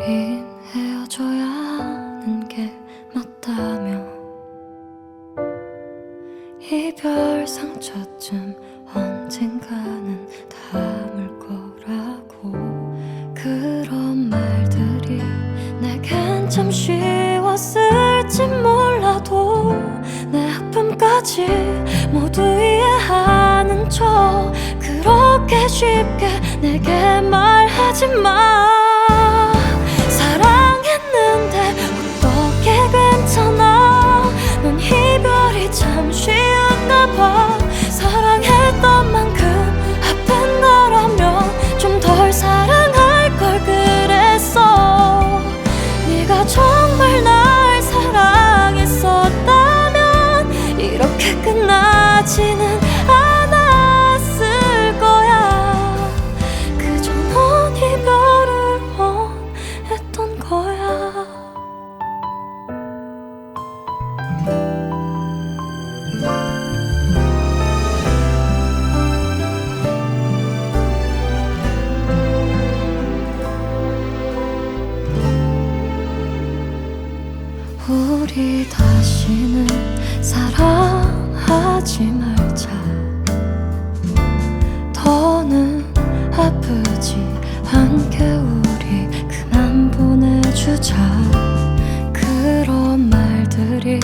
우린 헤어져야 하는 게 맞다며. 이별 상처쯤 언젠가는 닿을 거라고. 그런 말들이 내겐 참 쉬웠을지 몰라도 내 아픔까지 모두 이해하는 척. 그렇게 쉽게 내게 말하지 마 끝나지는 않았을 거야. 그저 넌 이별을 원했던 거야. 우리 다시는 사랑 하지 말자. 더는 아프지 않게 우리 그만 보내주자. 그런 말들이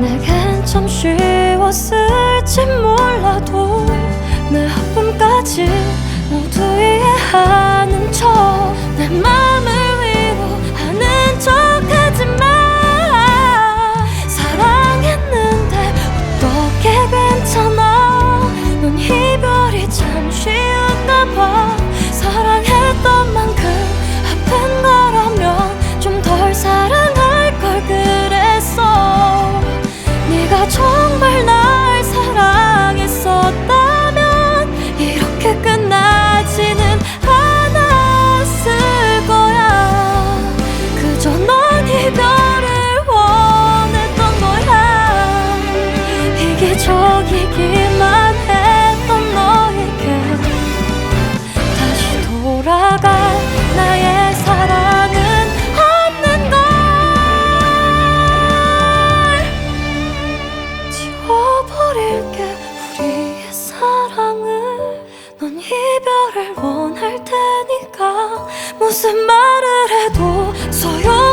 내겐 참 쉬웠을지 몰라도 내 아픔까지 모두 이해하 이별을 원할 테니까 무슨 말을 해도 여기